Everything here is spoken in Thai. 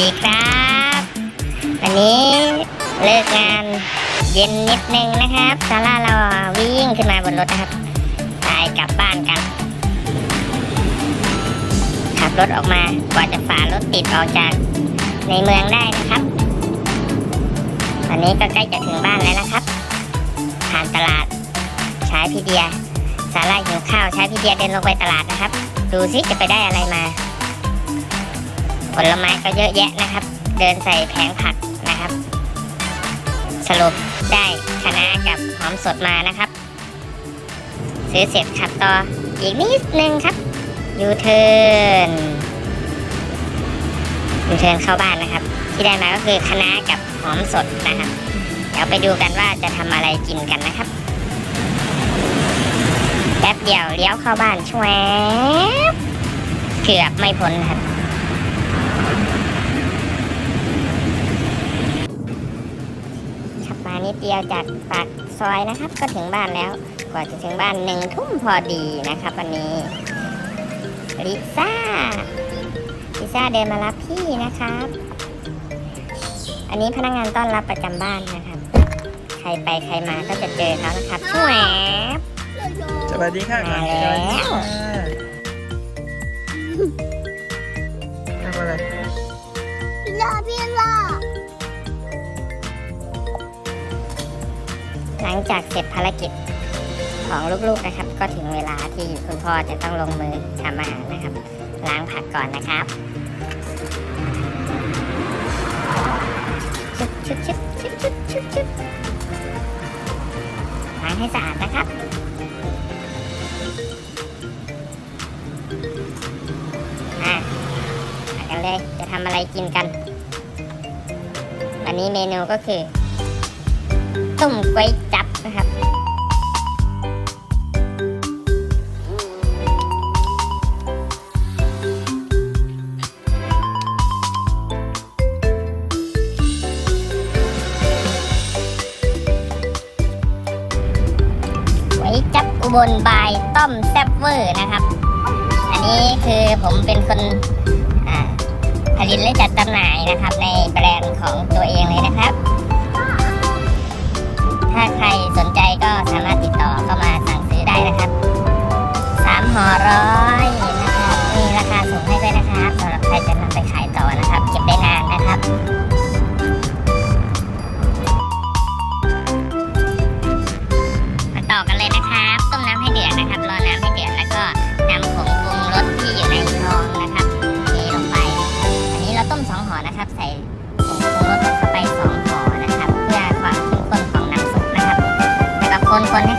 ดีครับ วันนี้เลิกงานเย็นนิดนึงนะครับซาร่าเราวิ่งขึ้นมาบนรถนะครับไปกลับบ้านกัน ขับรถออกมากว่าจะฝ่ารถติดออกจากในเมืองได้นะครับ ตอนนี้ก็ใกล้จะถึงบ้านแล้วนะครับ ผ่านตลาดใช้พี่เดียซาร่าหิวข้าวใช้พี่เดียเดินลงไปตลาดนะครับ ดูซิจะไปได้อะไรมา ผลไม้ก็เยอะแยะนะครับ เดินใส่แผงผักนะครับ สรุปได้คะน้ากับหอมสดมานะครับ ซื้อเสร็จขับต่ออีกนิดนึงครับยูเทิร์นยูเทิร์นเข้าบ้านนะครับ ที่ได้มาก็คือคะน้ากับหอมสดนะครับ เดี๋ยวไปดูกันว่าจะทำอะไรกินกันนะครับแป๊บเดียวเลี้ยวเข้าบ้านช่วยเกือบไม่พ้นครับ นิดเดียวจากปากซอยนะครับ ก็ถึงบ้านแล้ว กว่าจะถึงบ้านหนึ่งทุ่มพอดีนะครับ วันนี้ลิซ่าลิซ่าเดินมารับพี่นะครับ อันนี้พนักงานต้อนรับประจำบ้านนะครับ ใครไปใครมาก็จะเจอเขานะครับช่วยสวัสดีค่ะก่อนมาแล้วสวัสดีค่ะทำอะไรพิล่าพิ หลังจากเสร็จภารกิจของลูกๆนะครับ ก็ถึงเวลาที่คุณพ่อจะต้องลงมือทำอาหารนะครับ ล้างผักก่อนนะครับชึบชึบชึบชึบชึบชึบชึบล้างให้สะอาดนะครับอะมากันเลยจะทำอะไรกินกัน วันนี้เมนูก็คือต้มก๋วยจั นะครับก๋วยจับอุบลบายต้มแซ่บเวอร์นะครับ อันนี้คือผมเป็นคนผลิตและจัดจำหน่ายนะครับ ในแบรนด์ของตัวเองเลยนะครับ มาต่อกันเลยนะครับ ต้มน้ำให้เดือดนะครับ รอน้ำให้เดือดแล้วก็นำผงปรุงรสที่อยู่ในซองนะครับเทลงไป อันนี้เราต้มสองห่อนะครับ ใส่ผงปรุงรสเข้าไปสองห่อนะครับ เพื่อความเข้มข้นของน้ำซุปนะครับแล้วก็คนๆให้